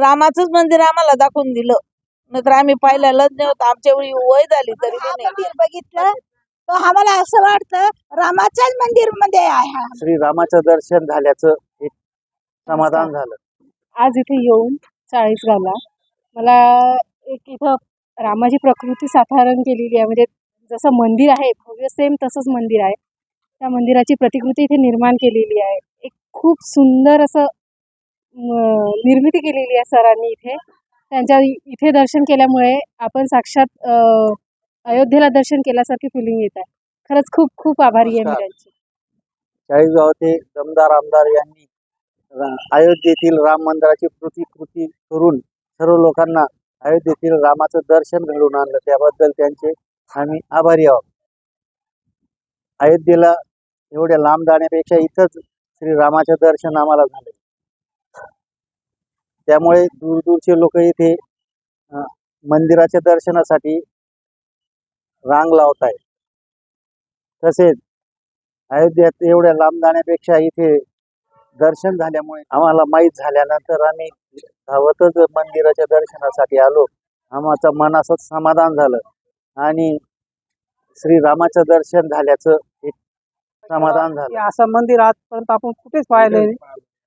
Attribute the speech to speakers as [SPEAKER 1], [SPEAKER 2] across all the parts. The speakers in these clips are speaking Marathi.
[SPEAKER 1] रामाचंच मंदिर आम्हाला दाखवून दिलं. नाहीतर आम्ही पाहिल्यालाच नव्हतं आमच्या वेळी वय झाली तरी बी नाही.
[SPEAKER 2] मंदिर बघितलं तर आम्हाला असं वाटतं रामाच्याच मंदिरमध्ये आहे हा.
[SPEAKER 3] श्री रामाचं दर्शन झाल्याचं एक समाधान झालं.
[SPEAKER 4] आज इथे येऊन चाळीस गावला मला एक इथं रामाची प्रकृती साधारण केलेली आहे. म्हणजे जसं मंदिर आहे भव्य सेम तसंच मंदिर आहे. त्या मंदिराची प्रतिकृती इथे निर्माण केलेली आहे. एक खूप सुंदर असं निर्मिती केलेली आहे सरांनी इथे. त्यांच्या इथे दर्शन केल्यामुळे आपण साक्षात अ, अयोध्येला दर्शन केल्यासारखी फिलिंग येत आहे. खरंच खूप खूप आभारी आहे मी. त्यांची.
[SPEAKER 3] चाळीसगावचे दमदार आमदार यांनी अयोध्येतील राम मंदिराची प्रतिकृती करून सर्व लोकांना अयोध्येतील रामाचं दर्शन घडवून आणलं. त्याबद्दल त्यांचे आम्ही आभारी आहोत. अयोध्येला एवढ्या लांब जाण्यापेक्षा इथंच श्री रामाचं दर्शन आम्हाला झालं. त्यामुळे दूरदूरचे लोक इथे मंदिराच्या दर्शनासाठी रांग लावत आहेत तसेच अयोध्येत एवढ्या लांब जाण्यापेक्षा इथे दर्शन झाल्यामुळे आम्हाला माहीत झाल्यानंतर आम्ही धावतच मंदिराच्या दर्शनासाठी आलो. आमचं मनाचं समाधान झालं आणि श्रीरामाचं दर्शन झाल्याचं एक समाधान झालं.
[SPEAKER 5] असं मंदिर आजपर्यंत आपण कुठेच पाहिलं नाही.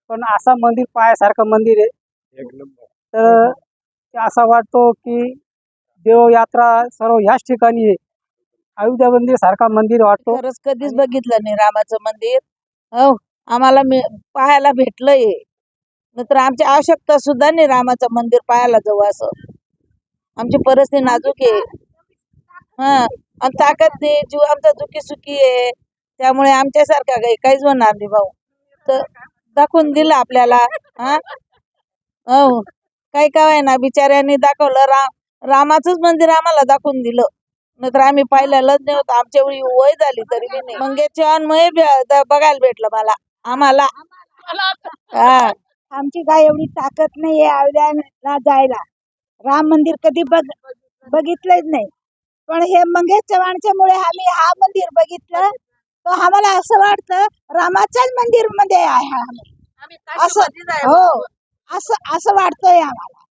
[SPEAKER 5] पण असं मंदिर पायासारखं मंदिर आहे. तर ते असा वाटतो की देवयात्रा सर्व ह्याच ठिकाणी आहे अयोध्या मंदिर सारखा मंदिर वाटतो.
[SPEAKER 1] खरंच कधीच बघितलं नाही रामाचं मंदिर. हो आम्हाला पाहायला भेटलंय. नंतर आमची आवश्यकता सुद्धा नाही रामाचं मंदिर पाहायला जाऊ असं. आमची परिस्थिती नाजूक आहे. हा आणि ताकद नाही. जीव आमचा दुखी सुखी आहे. त्यामुळे आमच्यासारखा काही काहीच होणार नाही भाऊ. तर दाखवून दिलं आपल्याला. हा हो. काही काय ना बिचाऱ्यांनी दाखवलं राम रामाचंच मंदिर आम्हाला दाखवून दिलं. नाहीतर आम्ही पाहिल्यालाच नव्हतं आमच्या वेळी वय झाली तरी बी नाही. बे- द- बघायला भेटलं मला. आम्हाला. हा.
[SPEAKER 2] आमची काय एवढी ताकद नाहीये अयोध्याला जायला. राम मंदिर कधी बघ बघितलंच नाही. पण हे मंगेश चव्हाणच्या मुळे आम्ही हा मंदिर बघितलं. तर आम्हाला असं वाटतं रामाच्याच मंदिरमध्ये आहे हा. असं. हो. असं असं वाटतंय आम्हाला.